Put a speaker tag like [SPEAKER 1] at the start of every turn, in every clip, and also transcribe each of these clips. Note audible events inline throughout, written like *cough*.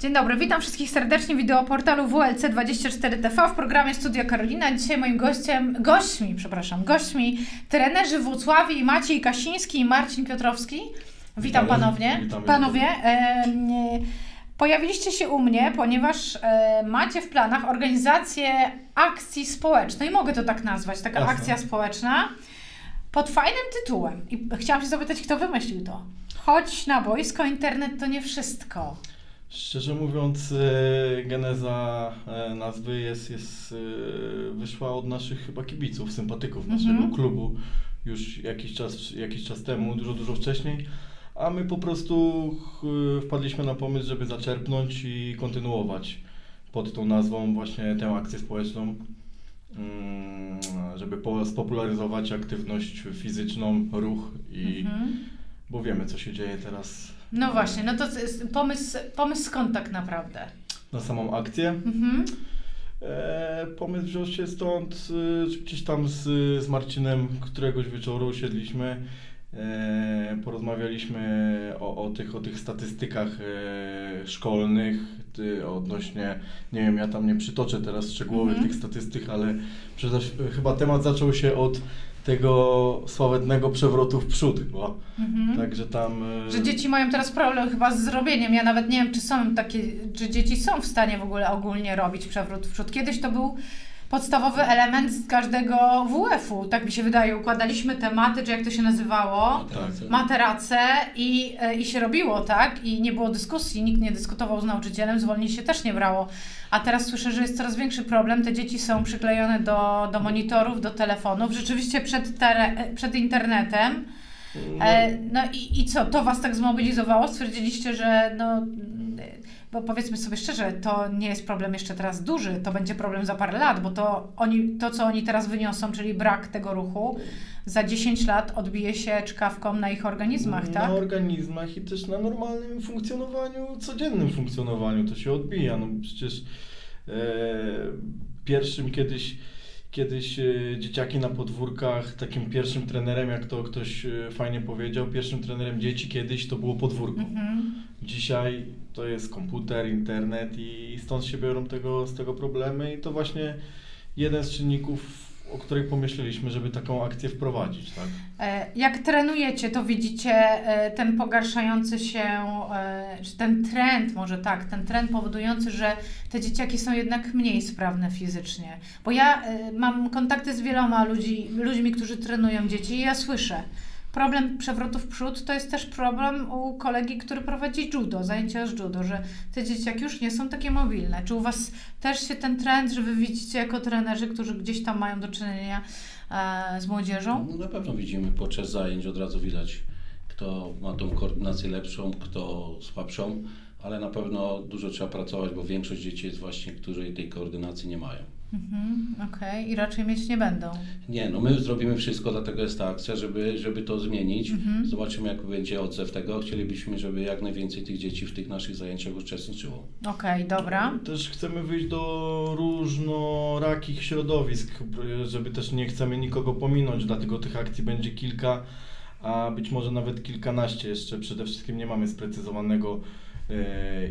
[SPEAKER 1] Dzień dobry, witam wszystkich serdecznie w wideoportalu WLC24TV w programie Studio Karolina. Dzisiaj moim gościem, gośćmi, przepraszam, gośćmi trenerzy Włocławi Maciej Kasiński i Marcin Piotrowski. Witam
[SPEAKER 2] Witamy.
[SPEAKER 1] ponownie.
[SPEAKER 2] Witamy.
[SPEAKER 1] Panowie, e, pojawiliście się u mnie, ponieważ e, macie w planach organizację akcji społecznej, mogę to tak nazwać, taka
[SPEAKER 2] Jasne.
[SPEAKER 1] akcja społeczna pod fajnym tytułem. I chciałam się zapytać, kto wymyślił to? Chodź na boisko, internet to nie wszystko.
[SPEAKER 2] Szczerze mówiąc, e, geneza e, nazwy jest, jest, e, wyszła od naszych chyba kibiców, sympatyków naszego
[SPEAKER 1] Mhm.
[SPEAKER 2] klubu już jakiś czas, jakiś czas temu, dużo, dużo wcześniej. A my po prostu wpadliśmy na pomysł, żeby zaczerpnąć i kontynuować pod tą nazwą właśnie tę akcję społeczną, mm, żeby po- spopularyzować aktywność fizyczną, ruch i
[SPEAKER 1] Mhm.
[SPEAKER 2] bo wiemy co się dzieje teraz
[SPEAKER 1] No właśnie, no to pomysł, pomysł skąd tak naprawdę?
[SPEAKER 2] na samą akcję.
[SPEAKER 1] Mhm.
[SPEAKER 2] E, pomysł wziął się stąd, e, że gdzieś tam z, z Marcinem któregoś wieczoru usiedliśmy, e, porozmawialiśmy o, o, tych, o tych statystykach e, szkolnych ty, odnośnie, nie wiem, ja tam nie przytoczę teraz szczegółowych
[SPEAKER 1] Mhm.
[SPEAKER 2] tych statystyk, ale przede, chyba temat zaczął się od tego sławetnego przewrotu w przód chyba,
[SPEAKER 1] Mhm.
[SPEAKER 2] także tam... e,
[SPEAKER 1] Że dzieci mają teraz problem chyba z zrobieniem. Ja nawet nie wiem, czy są takie, czy dzieci są w stanie w ogóle ogólnie robić przewrót w przód. Kiedyś to był podstawowy element z każdego WF-u. Tak mi się wydaje. Układaliśmy tematy, czy jak to się nazywało. Materace i, e, i się robiło, tak? I nie było dyskusji, nikt nie dyskutował z nauczycielem, zwolnień się też nie brało. A teraz słyszę, że jest coraz większy problem. Te dzieci są przyklejone do, do monitorów, do telefonów, rzeczywiście przed, tere, e, przed internetem.
[SPEAKER 2] No,
[SPEAKER 1] E, no i, i co, to Was tak zmobilizowało? Stwierdziliście, że no, mm, bo powiedzmy sobie szczerze, to nie jest problem jeszcze teraz duży, to będzie problem za parę lat, bo to, oni, to co oni teraz wyniosą, czyli brak tego ruchu, za 10 lat odbije się czkawką na ich organizmach, tak?
[SPEAKER 2] Na organizmach i też na normalnym funkcjonowaniu, codziennym funkcjonowaniu to się odbija. No przecież e, pierwszym kiedyś, kiedyś e, dzieciaki na podwórkach, takim pierwszym trenerem, jak to ktoś e, fajnie powiedział, pierwszym trenerem dzieci kiedyś to było podwórko.
[SPEAKER 1] Mhm.
[SPEAKER 2] Dzisiaj to jest komputer, internet i stąd się biorą tego, z tego problemy i to właśnie jeden z czynników, o których pomyśleliśmy, żeby taką akcję wprowadzić, tak?
[SPEAKER 1] E, Jak trenujecie, to widzicie e, ten pogarszający się, e, czy ten trend, może tak, ten trend powodujący, że te dzieciaki są jednak mniej sprawne fizycznie. Bo ja mam kontakty z wieloma ludzi, ludźmi, którzy trenują dzieci i ja słyszę, problem przewrotu w przód to jest też problem u kolegi, który prowadzi judo, zajęcia z judo, że te dzieciaki już nie są takie mobilne. Czy u Was też się ten trend, że Wy widzicie jako trenerzy, którzy gdzieś tam mają do czynienia e, z młodzieżą?
[SPEAKER 3] No, na pewno widzimy podczas zajęć, od razu widać, kto ma tą koordynację lepszą, kto słabszą, ale na pewno dużo trzeba pracować, bo większość dzieci jest właśnie, którzy tej koordynacji nie mają.
[SPEAKER 1] Mhm, Okej, i raczej mieć nie będą.
[SPEAKER 3] Nie, no my zrobimy wszystko, dlatego jest ta akcja, żeby, żeby to zmienić.
[SPEAKER 1] Mhm.
[SPEAKER 3] Zobaczymy, jak będzie odzew tego. Chcielibyśmy, żeby jak najwięcej tych dzieci w tych naszych zajęciach uczestniczyło.
[SPEAKER 1] Okej, dobra.
[SPEAKER 2] Też chcemy wyjść do różnorakich środowisk, żeby też nie chcemy nikogo pominąć, dlatego tych akcji będzie kilka, a być może nawet kilkanaście jeszcze. Przede wszystkim nie mamy sprecyzowanego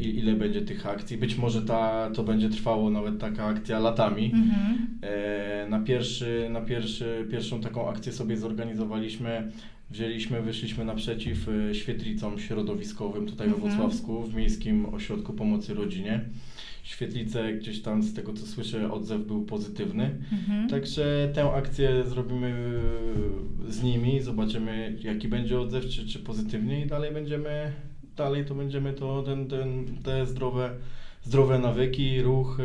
[SPEAKER 2] ile będzie tych akcji. Być może ta, to będzie trwało nawet taka akcja latami.
[SPEAKER 1] Mhm.
[SPEAKER 2] E, Na, pierwszy, na pierwszy, pierwszą taką akcję sobie zorganizowaliśmy. Wzięliśmy, wyszliśmy naprzeciw e, świetlicom środowiskowym tutaj we
[SPEAKER 1] Mhm.
[SPEAKER 2] Włocławsku, w Miejskim Ośrodku Pomocy Rodzinie. Świetlice gdzieś tam z tego co słyszę odzew był pozytywny.
[SPEAKER 1] Mhm.
[SPEAKER 2] Także tę akcję zrobimy e, z nimi, zobaczymy jaki będzie odzew, czy, czy pozytywnie i dalej będziemy, dalej to będziemy to, ten, ten, te zdrowe, zdrowe nawyki, ruch, e,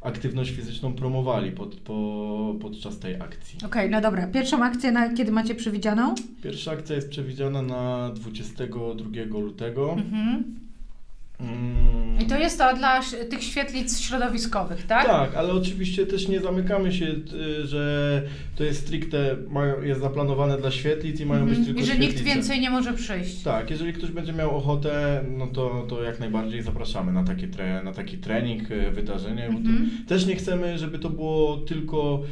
[SPEAKER 2] aktywność fizyczną promowali pod, po, podczas tej akcji.
[SPEAKER 1] Okej, no dobra. Pierwszą akcję na kiedy macie przewidzianą?
[SPEAKER 2] Pierwsza akcja jest przewidziana na 22 lutego.
[SPEAKER 1] Mhm.
[SPEAKER 2] Mm,
[SPEAKER 1] I to jest to dla tych świetlic środowiskowych, tak?
[SPEAKER 2] Tak, ale oczywiście też nie zamykamy się, y, że to jest stricte, mają, jest zaplanowane dla świetlic i mają być
[SPEAKER 1] Mhm.
[SPEAKER 2] tylko
[SPEAKER 1] I że
[SPEAKER 2] świetlice.
[SPEAKER 1] nikt więcej nie może przyjść.
[SPEAKER 2] Tak, jeżeli ktoś będzie miał ochotę, no to, to jak najbardziej zapraszamy na taki, tre, na taki trening, y, wydarzenie. to
[SPEAKER 1] Mhm.
[SPEAKER 2] Też nie chcemy, żeby to było tylko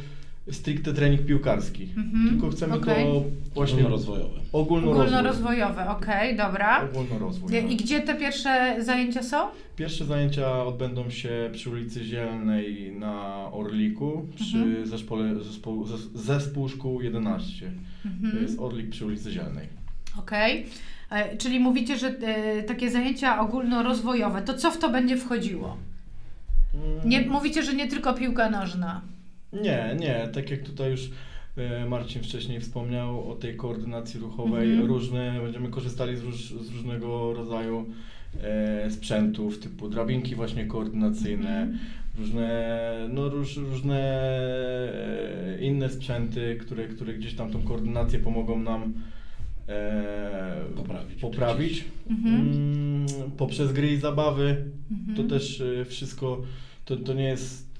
[SPEAKER 2] stricte trening piłkarski.
[SPEAKER 1] Mhm,
[SPEAKER 2] Tylko chcemy
[SPEAKER 1] okej.
[SPEAKER 2] to właśnie
[SPEAKER 3] Ogólnorozwojowe.
[SPEAKER 2] ogólnorozwój.
[SPEAKER 1] Ogólnorozwojowe, okej, dobra.
[SPEAKER 2] Ogólnorozwój.
[SPEAKER 1] I
[SPEAKER 2] no.
[SPEAKER 1] i gdzie te pierwsze zajęcia są?
[SPEAKER 2] Pierwsze zajęcia odbędą się przy ulicy Zielnej na Orliku, przy
[SPEAKER 1] Mhm.
[SPEAKER 2] zespole, zespół, zes- zespół szkół 11. To
[SPEAKER 1] Mhm.
[SPEAKER 2] jest Orlik przy ulicy Zielnej.
[SPEAKER 1] Okej. E, Czyli mówicie, że e, takie zajęcia ogólnorozwojowe, to co w to będzie wchodziło?
[SPEAKER 2] Mm,
[SPEAKER 1] Nie, mówicie, że nie tylko piłka nożna.
[SPEAKER 2] Nie, nie, tak jak tutaj już e, Marcin wcześniej wspomniał o tej koordynacji ruchowej,
[SPEAKER 1] Mhm.
[SPEAKER 2] różne, będziemy korzystali z, róż, z różnego rodzaju e, sprzętów, typu drabinki właśnie koordynacyjne,
[SPEAKER 1] Mhm.
[SPEAKER 2] różne, no róż, różne e, inne sprzęty, które, które gdzieś tam tą koordynację pomogą nam e,
[SPEAKER 3] Poprawić.
[SPEAKER 2] poprawić.
[SPEAKER 1] Mhm.
[SPEAKER 2] Mm, poprzez gry i zabawy
[SPEAKER 1] Mhm.
[SPEAKER 2] to też e, wszystko, to, to nie jest,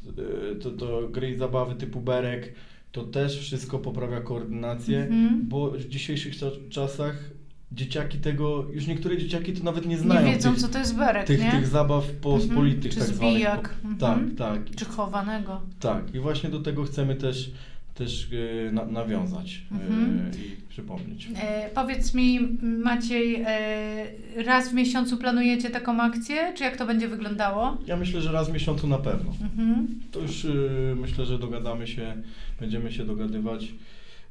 [SPEAKER 2] to, to gry i zabawy typu berek, to też wszystko poprawia koordynację,
[SPEAKER 1] Mhm.
[SPEAKER 2] bo w dzisiejszych cza- czasach dzieciaki tego, już niektóre dzieciaki to nawet nie znają
[SPEAKER 1] Nie wiedzą,
[SPEAKER 2] tych,
[SPEAKER 1] co to jest berek,
[SPEAKER 2] tych,
[SPEAKER 1] nie?
[SPEAKER 2] tych zabaw pospolitych
[SPEAKER 1] Czy
[SPEAKER 2] tak zwanych.
[SPEAKER 1] zbijak. Mhm.
[SPEAKER 2] Tak, tak.
[SPEAKER 1] Czy chowanego.
[SPEAKER 2] Tak, i właśnie do tego chcemy też, też e, na, nawiązać e,
[SPEAKER 1] Mhm.
[SPEAKER 2] i przypomnieć.
[SPEAKER 1] E, powiedz mi, Maciej, e, raz w miesiącu planujecie taką akcję, czy jak to będzie wyglądało?
[SPEAKER 2] Ja myślę, że raz w miesiącu na pewno.
[SPEAKER 1] Mhm.
[SPEAKER 2] To już y, myślę, że dogadamy się, będziemy się dogadywać.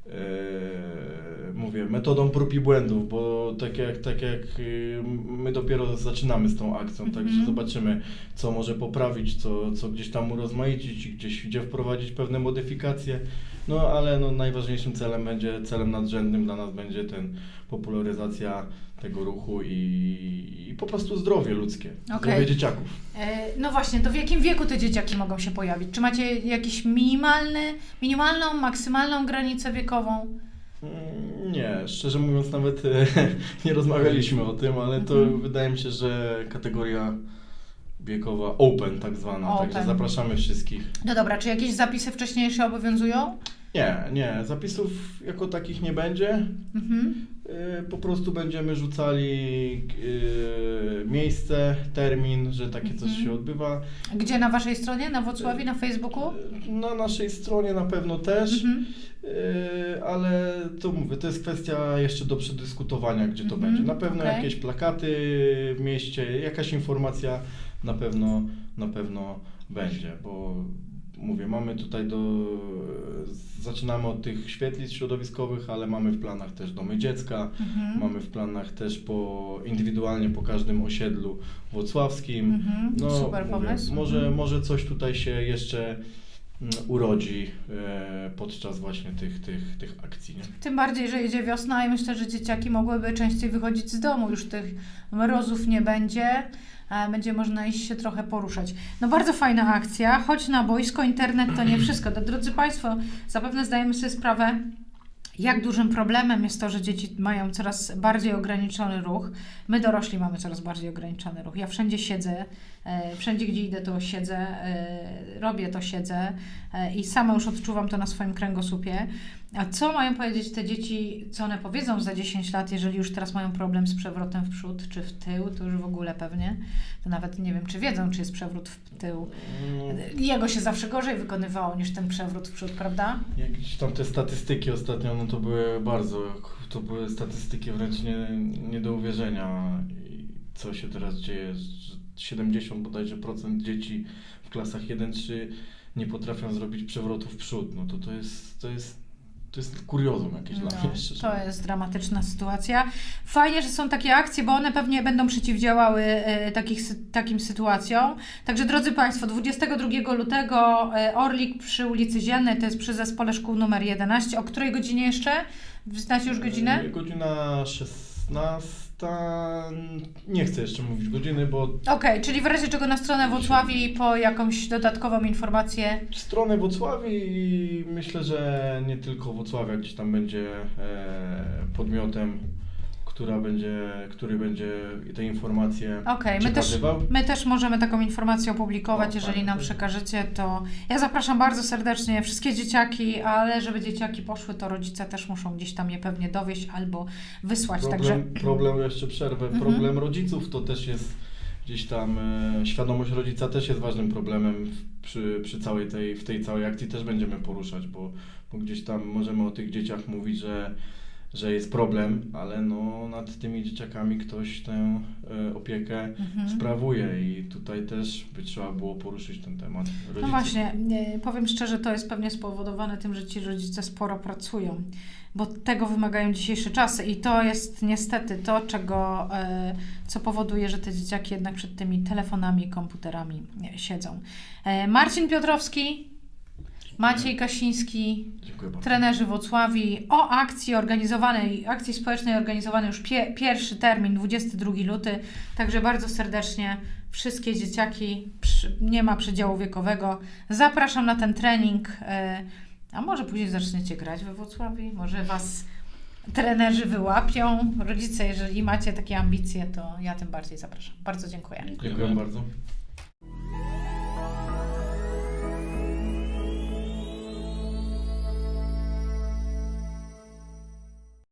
[SPEAKER 2] e, mówię, metodą prób i błędów, bo tak jak, tak jak my dopiero zaczynamy z tą akcją,
[SPEAKER 1] Mhm.
[SPEAKER 2] także zobaczymy, co może poprawić, co, co gdzieś tam urozmaicić, gdzieś gdzie wprowadzić pewne modyfikacje. No ale no, najważniejszym celem będzie, celem nadrzędnym dla nas będzie ten popularyzacja tego ruchu i, i po prostu zdrowie ludzkie,
[SPEAKER 1] Okej.
[SPEAKER 2] zdrowie dzieciaków.
[SPEAKER 1] E, no właśnie, to w jakim wieku te dzieciaki mogą się pojawić? Czy macie jakiś minimalny, minimalną, maksymalną granicę wiekową?
[SPEAKER 2] Mm, Nie, szczerze mówiąc nawet e, *laughs* nie rozmawialiśmy o tym, ale to
[SPEAKER 1] Mhm.
[SPEAKER 2] wydaje mi się, że kategoria wiekowa open tak zwana,
[SPEAKER 1] Open.
[SPEAKER 2] także zapraszamy wszystkich.
[SPEAKER 1] No dobra, czy jakieś zapisy wcześniejsze obowiązują?
[SPEAKER 2] Nie, nie, zapisów jako takich nie będzie.
[SPEAKER 1] Mhm.
[SPEAKER 2] E, Po prostu będziemy rzucali e, miejsce, termin, że takie coś
[SPEAKER 1] Mhm.
[SPEAKER 2] się odbywa.
[SPEAKER 1] Gdzie na waszej stronie? Na Wrocławiu, na Facebooku?
[SPEAKER 2] Na naszej stronie na pewno też.
[SPEAKER 1] Mhm.
[SPEAKER 2] Ale to mówię, to jest kwestia jeszcze do przedyskutowania, gdzie to
[SPEAKER 1] Mhm,
[SPEAKER 2] będzie. Na pewno
[SPEAKER 1] okej.
[SPEAKER 2] jakieś plakaty w mieście, jakaś informacja na pewno, na pewno będzie, bo mówię, mamy tutaj do, zaczynamy od tych świetlic środowiskowych, ale mamy w planach też domy dziecka,
[SPEAKER 1] Mhm.
[SPEAKER 2] mamy w planach też po, indywidualnie po każdym osiedlu włocławskim.
[SPEAKER 1] Mhm.
[SPEAKER 2] No,
[SPEAKER 1] Super
[SPEAKER 2] mówię,
[SPEAKER 1] pomysł.
[SPEAKER 2] Może,
[SPEAKER 1] Mhm.
[SPEAKER 2] może coś tutaj się jeszcze urodzi e, podczas właśnie tych, tych, tych akcji. Nie?
[SPEAKER 1] Tym bardziej, że jedzie wiosna i myślę, że dzieciaki mogłyby częściej wychodzić z domu. Już tych mrozów nie będzie. Będzie można iść się trochę poruszać. No bardzo fajna akcja. Chodź na boisko, internet to nie wszystko. To, drodzy Państwo, zapewne zdajemy sobie sprawę, jak dużym problemem jest to, że dzieci mają coraz bardziej ograniczony ruch. My dorośli mamy coraz bardziej ograniczony ruch. Ja wszędzie siedzę, e, wszędzie gdzie idę to siedzę, e, robię to siedzę e, i sama już odczuwam to na swoim kręgosłupie. A co mają powiedzieć te dzieci, co one powiedzą za 10 lat, jeżeli już teraz mają problem z przewrotem w przód czy w tył, to już w ogóle pewnie. To nawet nie wiem, czy wiedzą, czy jest przewrót w tył.
[SPEAKER 2] No,
[SPEAKER 1] Jego się zawsze gorzej wykonywało niż ten przewrót w przód, prawda?
[SPEAKER 2] jakieś tam te statystyki ostatnio, no to były bardzo, to były statystyki wręcz nie, nie do uwierzenia. I co się teraz dzieje, że 70 bodajże procent dzieci w klasach 1-3 nie potrafią zrobić przewrotu w przód. No to to jest, to jest, to jest kuriozum jakieś dla
[SPEAKER 1] No,
[SPEAKER 2] mnie. szczerze
[SPEAKER 1] to jest dramatyczna sytuacja. Fajnie, że są takie akcje, bo one pewnie będą przeciwdziałały e, takich, takim sytuacjom. Także drodzy Państwo, 22 lutego e, Orlik przy ulicy Zielnej, to jest przy zespole szkół numer 11. O której godzinie jeszcze? Znacie już godzinę?
[SPEAKER 2] E, Godzina 16. Nie chcę jeszcze mówić godziny, bo
[SPEAKER 1] Okej, czyli w razie czego na stronę Włocławi po jakąś dodatkową informację.
[SPEAKER 2] stronę Włocławii i myślę, że nie tylko Włocławia gdzieś tam będzie e, podmiotem, która będzie, który będzie te informacje
[SPEAKER 1] Okej, my też,
[SPEAKER 2] przekazywał.
[SPEAKER 1] my też możemy taką informację opublikować,
[SPEAKER 2] O,
[SPEAKER 1] jeżeli nam przekażecie, to ja zapraszam bardzo serdecznie wszystkie dzieciaki, ale żeby dzieciaki poszły, to rodzice też muszą gdzieś tam je pewnie dowieść albo wysłać,
[SPEAKER 2] Problem,
[SPEAKER 1] także
[SPEAKER 2] problem jeszcze przerwę,
[SPEAKER 1] Mhm.
[SPEAKER 2] problem rodziców to też jest gdzieś tam e, świadomość rodzica też jest ważnym problemem w, przy, przy całej tej, w tej całej akcji też będziemy poruszać, bo, bo gdzieś tam możemy o tych dzieciach mówić, że, że jest problem, ale no nad tymi dzieciakami ktoś tę e, opiekę
[SPEAKER 1] Mhm.
[SPEAKER 2] sprawuje i tutaj też by trzeba było poruszyć ten temat.
[SPEAKER 1] No właśnie, nie, powiem szczerze, to jest pewnie spowodowane tym, że ci rodzice sporo pracują, bo tego wymagają dzisiejsze czasy i to jest niestety to, czego, e, co powoduje, że te dzieciaki jednak przed tymi telefonami, komputerami siedzą. E, Marcin Piotrowski, Maciej Kasiński, trenerzy Wocławi o akcji organizowanej, akcji społecznej organizowanej już pie, pierwszy termin, 22 luty, także bardzo serdecznie wszystkie dzieciaki, przy, nie ma przedziału wiekowego, zapraszam na ten trening, e, a może później zaczniecie grać we Wrocławiu, może Was trenerzy wyłapią, rodzice, jeżeli macie takie ambicje, to ja tym bardziej zapraszam. Bardzo dziękuję.
[SPEAKER 2] Dziękuję bardzo.